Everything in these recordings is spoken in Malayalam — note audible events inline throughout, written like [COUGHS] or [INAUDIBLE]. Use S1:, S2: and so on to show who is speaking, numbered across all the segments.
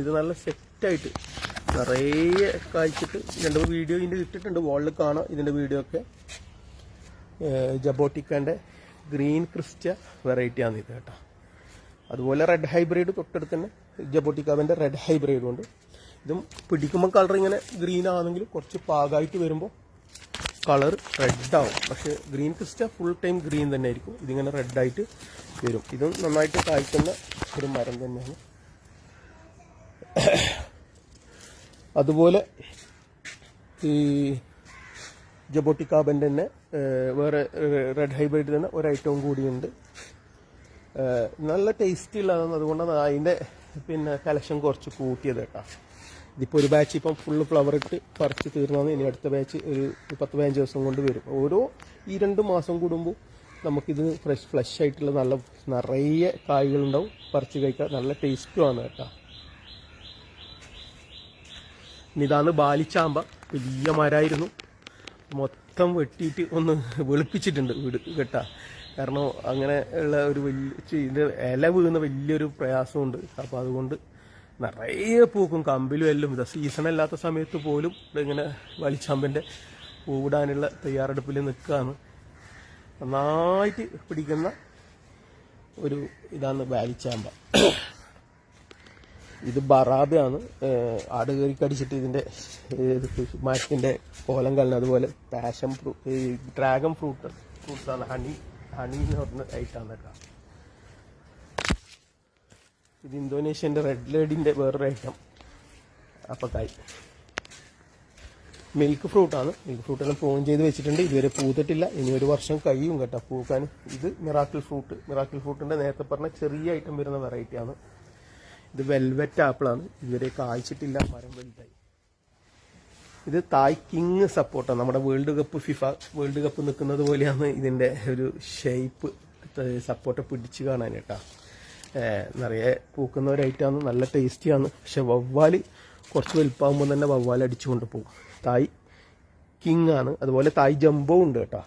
S1: ഇത് നല്ല സെറ്റായിട്ട് നിറയെ കായ്ച്ചിട്ട് രണ്ട് വീഡിയോ ഇതിന്റെ ഇട്ടിട്ടുണ്ട്. വാളിൽ കാണാം ഇതിന്റെ വീഡിയോ ഒക്കെ. ജബോട്ടിക്കാന്റെ ഗ്രീൻ ക്രിസ്റ്റ വെറൈറ്റിയാണ് ഇത് കേട്ടോ. അതുപോലെ റെഡ് ഹൈബ്രിഡ് തൊട്ടടുത്ത് തന്നെ ജബോട്ടിക്കാവിന്റെ റെഡ് ഹൈബ്രിഡും ഉണ്ട്. ഇതും പിടിക്കുമ്പോൾ കളർ ഇങ്ങനെ ഗ്രീൻ ആണെങ്കിലും കുറച്ച് പാകമായിട്ട് വരുമ്പോൾ കളർ റെഡ് ആവും. പക്ഷേ ഗ്രീൻ ക്രിസ്റ്റ ഫുൾ ടൈം ഗ്രീൻ തന്നെ ആയിരിക്കും. ഇതിങ്ങനെ റെഡായിട്ട് വരും. ഇതും നന്നായിട്ട് കായ്ക്കുന്ന ഒരു മരം തന്നെയാണ്. [COUGHS] അതുപോലെ ഈ ജബോട്ടിക്കാബന്റെ തന്നെ വേറെ റെഡ് ഹൈബ്രിഡ് തന്നെ ഒരു ഐറ്റവും കൂടിയുണ്ട് നല്ല ടേസ്റ്റി ഉള്ളതാണ് അതുകൊണ്ടാണ് അതിന്റെ പിന്നെ കളക്ഷൻ കുറച്ച് കൂട്ടിയത് കേട്ടോ. ഇതിപ്പോൾ ഒരു ബാച്ച് ഇപ്പം ഫുള്ള് ഫ്ലവർ ഇട്ട് പറിച്ച് തീർന്നാണ് ഇനി അടുത്ത ബാച്ച് ഒരു പത്ത് പതിനഞ്ച് ദിവസം കൊണ്ട് വരും. ഓരോ ഈ രണ്ട് മാസം കൂടുമ്പോൾ നമുക്കിത് ഫ്രഷ് ഫ്ലഷ് ആയിട്ടുള്ള നല്ല നിറയെ കായ്കളുണ്ടാവും. പറിച്ച് കഴിക്കാൻ നല്ല ടേസ്റ്റുമാണ് കേട്ടോ. ഇതാണ് ബാലിച്ചാമ്പ. വലിയ മരമായിരുന്നു മൊത്തം വെട്ടിയിട്ട് ഒന്ന് വെളുപ്പിച്ചിട്ടുണ്ട് വീട് കേട്ടാ കാരണം അങ്ങനെ ഉള്ള ഒരു വലിയ ഇതിന്റെ ഇത് ഇല വീഴുന്ന വലിയൊരു പ്രയാസമുണ്ട്. അപ്പോൾ അതുകൊണ്ട് നിറയെ പൂക്കും കമ്പിലും എല്ലാം ഇത് സീസൺ അല്ലാത്ത സമയത്ത് പോലും ഇങ്ങനെ വലിച്ചാമ്പന്റെ പൂവിടാനുള്ള തയ്യാറെടുപ്പിൽ നിൽക്കുകയാണ്. നന്നായിട്ട് പിടിക്കുന്ന ഒരു ഇതാണ് വാലിച്ചാമ്പ ഇത് ബറാബയാണ് ആട് കയറി കടിച്ചിട്ട് ഇതിന്റെ ഏത് കോലം കളഞ്ഞ അതുപോലെ പാഷൻ ഫ്രൂ ഡ്രാഗൺ ഫ്രൂട്ട് ഫ്രൂട്ട്സ് ആണ്. ഹണി ഹണി എന്ന് പറഞ്ഞ ഐറ്റാണ് കേട്ടോ. ഇത് ഇന്തോനേഷ്യന്റെ റെഡ് ലേഡിന്റെ വേറൊരു ഐറ്റം അപ്പക്കായ് മിൽക്ക് ഫ്രൂട്ടാണ് മിൽക്ക് ഫ്രൂട്ട് എല്ലാം ഫോൺ ചെയ്ത് വെച്ചിട്ടുണ്ട്. ഇതുവരെ പൂത്തിട്ടില്ല. ഇനി ഒരു വർഷം കഴിയും കേട്ടോ പൂക്കാൻ ഇത് മിറാക്കിൾ ഫ്രൂട്ട് മിറാക്കിൾ ഫ്രൂട്ടിന്റെ നേരത്തെ പറഞ്ഞ ചെറിയ ഐറ്റം വരുന്ന വെറൈറ്റിയാണ് ഇത് വെൽവെറ്റ് ആപ്പിളാണ് ഇതുവരെ കായ്ച്ചിട്ടില്ല മരം വലുതായി. ഇത് തായ് കിങ് സപ്പോർട്ടാണ് നമ്മുടെ world cup FIFA world cup നിൽക്കുന്നത് പോലെയാണ് ഇതിന്റെ ഒരു ഷേപ്പ് സപ്പോർട്ട് പിടിച്ച് കാണാൻ കേട്ടോ. നിറയെ പൂക്കുന്ന ഒരു ഐറ്റമാണ് നല്ല ടേസ്റ്റിയാണ് പക്ഷെ വവ്വാൽ കുറച്ച് വലുപ്പാകുമ്പോൾ തന്നെ വവ്വാൽ അടിച്ചുകൊണ്ട് പോകും തായ് കിങ് ആണ്. അതുപോലെ തായ് ജംബോ ഉണ്ട് കേട്ടോ.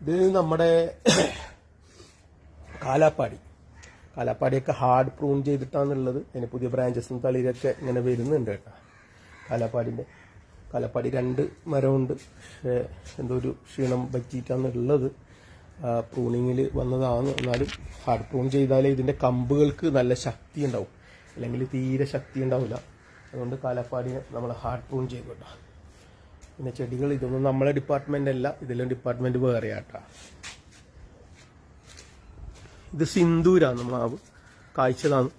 S1: ഇത് നമ്മുടെ കാലാപ്പാടി. കാലാപ്പാടിയൊക്കെ ഹാർഡ് പ്രൂൺ ചെയ്തിട്ടാണുള്ളത്. അതിന് പുതിയ ബ്രാഞ്ചസും തളിരൊക്കെ ഇങ്ങനെ വരുന്നുണ്ട് കേട്ടോ. കലാപ്പാടിന്റെ കലപ്പാടി രണ്ട് മരമുണ്ട്. പക്ഷേ എന്തോ ഒരു ക്ഷീണം പറ്റിയിട്ടാണുള്ളത്. പ്രൂണിങ്ങിൽ വന്നതാണ്. എന്നാലും ഹാർഡ് പ്രൂൺ ചെയ്താലേ ഇതിന്റെ കമ്പുകൾക്ക് നല്ല ശക്തി ഉണ്ടാവും. അല്ലെങ്കിൽ തീരെ ശക്തി ഉണ്ടാവില്ല. അതുകൊണ്ട് കാലപ്പാടിനെ നമ്മൾ ഹാർഡ് പ്രൂൺ ചെയ്തു കേട്ടോ. പിന്നെ ചെടികൾ ഇതൊന്നും നമ്മളെ ഡിപ്പാർട്ട്മെന്റ് അല്ല. ഇതിലും ഡിപ്പാർട്ട്മെന്റ് വേറെയാട്ടാ ഇത് സിന്ദൂരാണ് മാവ് കായ്ച്ചതാണ്